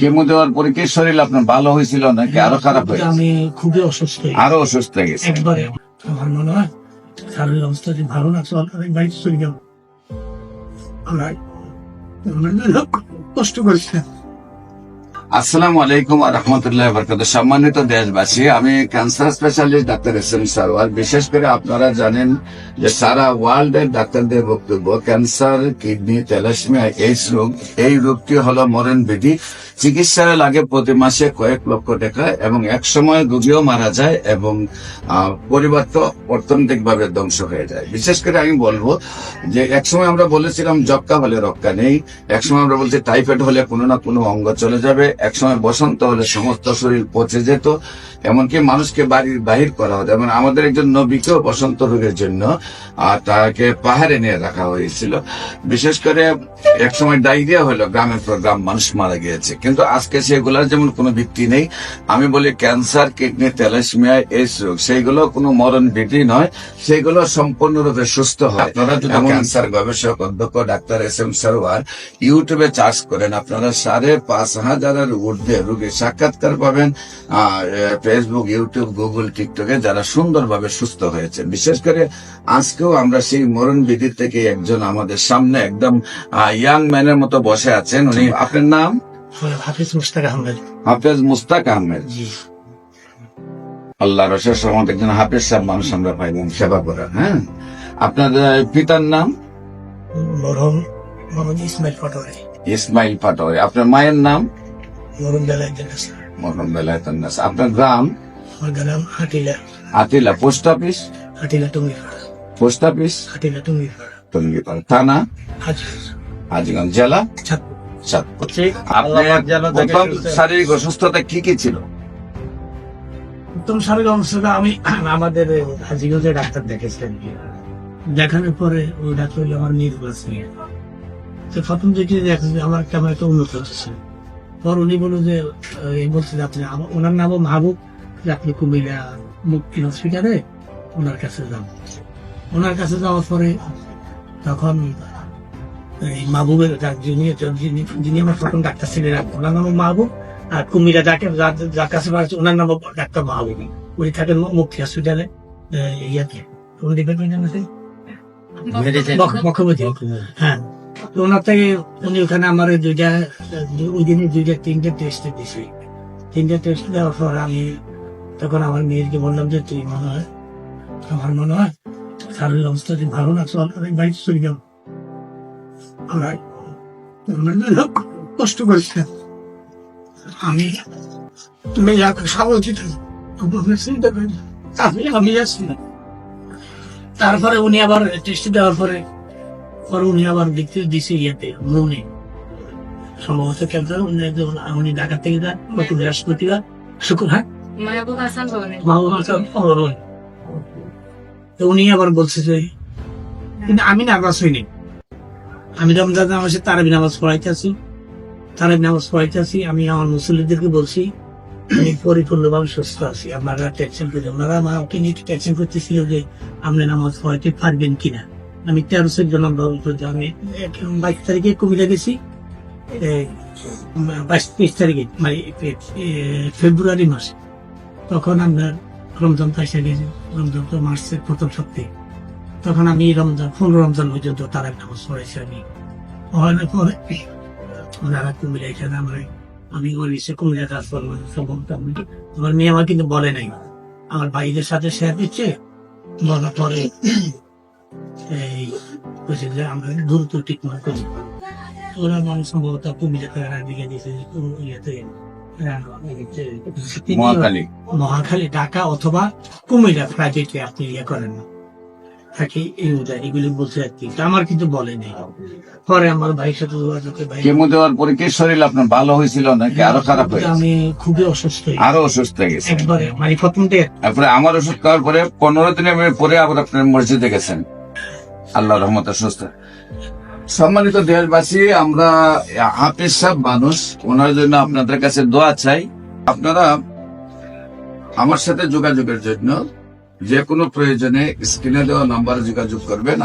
Chemo দেওয়ার পরে কি শরীর আপনার ভালো হয়েছিল নাকি আরও খারাপ হয়েছে? আমি খুবই অসুস্থ আরও অসুস্থ হয়ে গেছে। একবারে। আমার মনে হয় শারীরিক অবস্থা যদি ভালো না আমি বাড়িতে চলে যাব। আমরা কষ্ট না আসসালামু আলাইকুম রহমতুল্লাহ বরকাত সম্মানিত দেশবাসী, আমি cancer specialist doctor S M Sarwar. বিশেষ করে আপনারা জানেন যে সারা ওয়ার্ল্ড এর ডাক্তারদের বক্তব্য, ক্যান্সার, কিডনি তেলাসমিয়া এইস রোগ, এই রোগটি হলো মরণ বিধি চিকিৎসার লাগে প্রতি মাসে কয়েক লক্ষ টাকা এবং এক সময় রোগীও মারা যায় এবং পরিবার তো অর্থনৈতিকভাবে ধ্বংস হয়ে যায়। বিশেষ করে আমি বলব যে এক সময় আমরা বলেছিলাম জক্কা হলে রক্ষা নেই এক সময় আমরা বলছি, টাইফয়েড হলে কোনো না কোনো অঙ্গ চলে যাবে এক সময় বসন্ত হলে সমস্ত শরীর পচে যেত এমনকি মানুষকে বাড়ির বাহির করা হতো। এবং আমাদের একজন নবীকেও বসন্ত রোগের জন্য তাকে পাহাড়ে নিয়ে রাখা হয়েছিল। বিশেষ করে এক সময় ডায়রিয়া হলো গ্রামের পর গ্রাম মানুষ মারা গিয়েছে। কিন্তু আজকে সেগুলোর যেমন কোনো ভিত্তি নেই আমি বলি ক্যান্সার কিডনি তেলাসমিয়া এইস রোগ সেইগুলো কোনো মরণ ভীতি নয় সেগুলো সম্পূর্ণরূপে সুস্থ হয়। আপনারা যদি ক্যান্সার গবেষক অধ্যক্ষ ডাক্তার এস এম সারওয়ার ইউটিউবে চার্জ করেন আপনারা সাড়ে পাঁচ হাজারের ঊর্ধ্বে রোগীর সাক্ষাৎকার পাবেন আহ, ফেসবুক ইউটিউব গুগল টিকটকে যারা সুন্দরভাবে সুস্থ হয়েছে বিশেষ করে আজকেও আমরা সেই মরণ বিধি থেকে একজন আমাদের সামনে একদম ইয়াং ম্যানের মতো বসে আছেন। উনি আপনার নাম? হাফিজ মুস্তাক আহমেদ। হাফেজ মুস্তাক আহমেদ। আল্লাহ রসের সহমত একজন হাফেজ সাহেব মানুষ আমরা পাইলাম সেবা করেন হ্যাঁ? আপনার পিতার নাম? মরহম মোহাম্মদ ইসমাইল পটোয়ারি। ইসমাইল পাটোয়ারি। আপনার মায়ের নাম? আপনার গ্রাম? আমার গ্রাম Hatila. Atila post office? Tungipara. Post office? Tungipara. Tongipara. থানা? হাজি হাজিগঞ্জ জেলা? চাঁদপুর। আপনার প্রথম শারীরিক অসুস্থতা কি কি ছিল? প্রথম শারীরিক অবস্থাটা আমি আমাদের হাজিগঞ্জে ডাক্তার দেখেছিলেন দেখানোর পরে ওই ডাক্তার আমার নির্বাচ নিয়ে তো প্রথম দেখে দেখা আমার কেমন একটা উন্নত হচ্ছে। পর উনি বলল যে এই বলছে যে আপনি ওনার নামও মাহবুব যে আপনি কুমিল্লা মুক্তি হসপিটালে ওনার কাছে যান ওনার কাছে যাওয়ার পরে তখন এই মাহবুবের যিনি যিনি যিনি আমার প্রথম ডাক্তার ছিলেন ওনার নামও মাহবুব আর কুমিরা যাকে যার কাছে বাড়ছে ওনার নাম ডাক্তার মাহবুব উনি থাকেন মুক্তি হসপিটালে ইয়াতে কোন মুখ্যমন্ত্রী হ্যাঁ ওনার থেকে উনি ওখানে আমার দুইটা ওই দিনে দুইটা, তিনটে টেস্ট দিয়েছি তিনটে টেস্ট দেওয়ার পর আমি তখন আমার মেয়েকে বললাম যে, তুই মনে হয়, আমার মনে হয় শারীরিক অবস্থা যদি ভালো না, চল, আমি বাড়িতে চলে আমরা কষ্ট করিস না। আমি, তুমি যাকে স্বাগতিত তোমাকে চিন্তা করি আমি আমি আছি না। তারপরে উনি আবার টেস্ট দেওয়ার পরে পরে উনি আবার দেখতে দিছে ইয়েতে মনে সম্ভবত উনি ঢাকা থেকে যান গত বৃহস্পতিবার মাহবুব হাসান ভবনে অরুণ। তো উনি আবার বলছে যে কিন্তু আমি নার্ভাস হইনি আমি রমজান মাসে তারাবি নামাজ পড়াইতে আছি তারাবি নামাজ পড়াইতে আছি আমি আমার মুসলিমদেরকে বলছি আমি পরিপূর্ণভাবে সুস্থ আছি আপনারা টেনশন করে ওনারা আমাকে নিয়ে টেনশন করতেছিল যে আপনি নামাজ পড়াইতে পারবেন কিনা আমি তেরো, চোদ্দ নম্বর আমি বাইশ তারিখে কুমিল্লা গেছি। বাইশ, তেইশ তারিখে মানে ফেব্রুয়ারি মাসে। তখন আপনার রমজান পয়সা গেছে, রমজান তো মার্চের প্রথম সপ্তাহে। তখন আমি রমজান, পনেরো রমজান পর্যন্ত তার একটা নামাজ পড়েছি আমি। পড়ানোর পরে ওনারা কুমিল্লা এখানে আমরা, আমি ওই সে কুমিল্লা কাজ করব সম্ভবত আমি আমার মেয়ে আমার কিন্তু বলে নাই। আমার ভাইদের সাথে শেয়ার দিচ্ছে, বলার পরে এই যে আমরা দ্রুত ট্রিটমেন্ট করি। ওরা মানুষ সম্ভবত কুমিল্লা তারা দিকে দিয়েছে ইয়েতে। মহাখালী। ঢাকা অথবা কুমিল্লা প্রাইভেটে আপনি ইয়ে করেন না। থাকি এই উদয় এগুলি বলছে আর কি। আমার কিন্তু বলে নেই। পরে আমার ভাইয়ের সাথে যোগাযোগ ভাই কেমো দেওয়ার পরে কি শরীর আপনার ভালো হয়েছিল নাকি আরও খারাপ হয়েছে? আমি খুবই অসুস্থ। আরও অসুস্থ হয়ে গেছে। একবারে মানে প্রথম থেকে তারপরে আমার অসুস্থ হওয়ার পরে পনেরো দিনের পরে আবার আপনার মসজিদে গেছেন। আল্লাহ রহমত সম্মানিত দেশবাসী, আমরা হাফিজ সাহেব মানুষ, ওনার জন্য আপনাদের কাছে দোয়া চাই। আপনারা আমার সাথে যোগাযোগের জন্য যে কোনো প্রয়োজনে স্ক্রিনে দেওয়া নাম্বারে যোগাযোগ করবেন।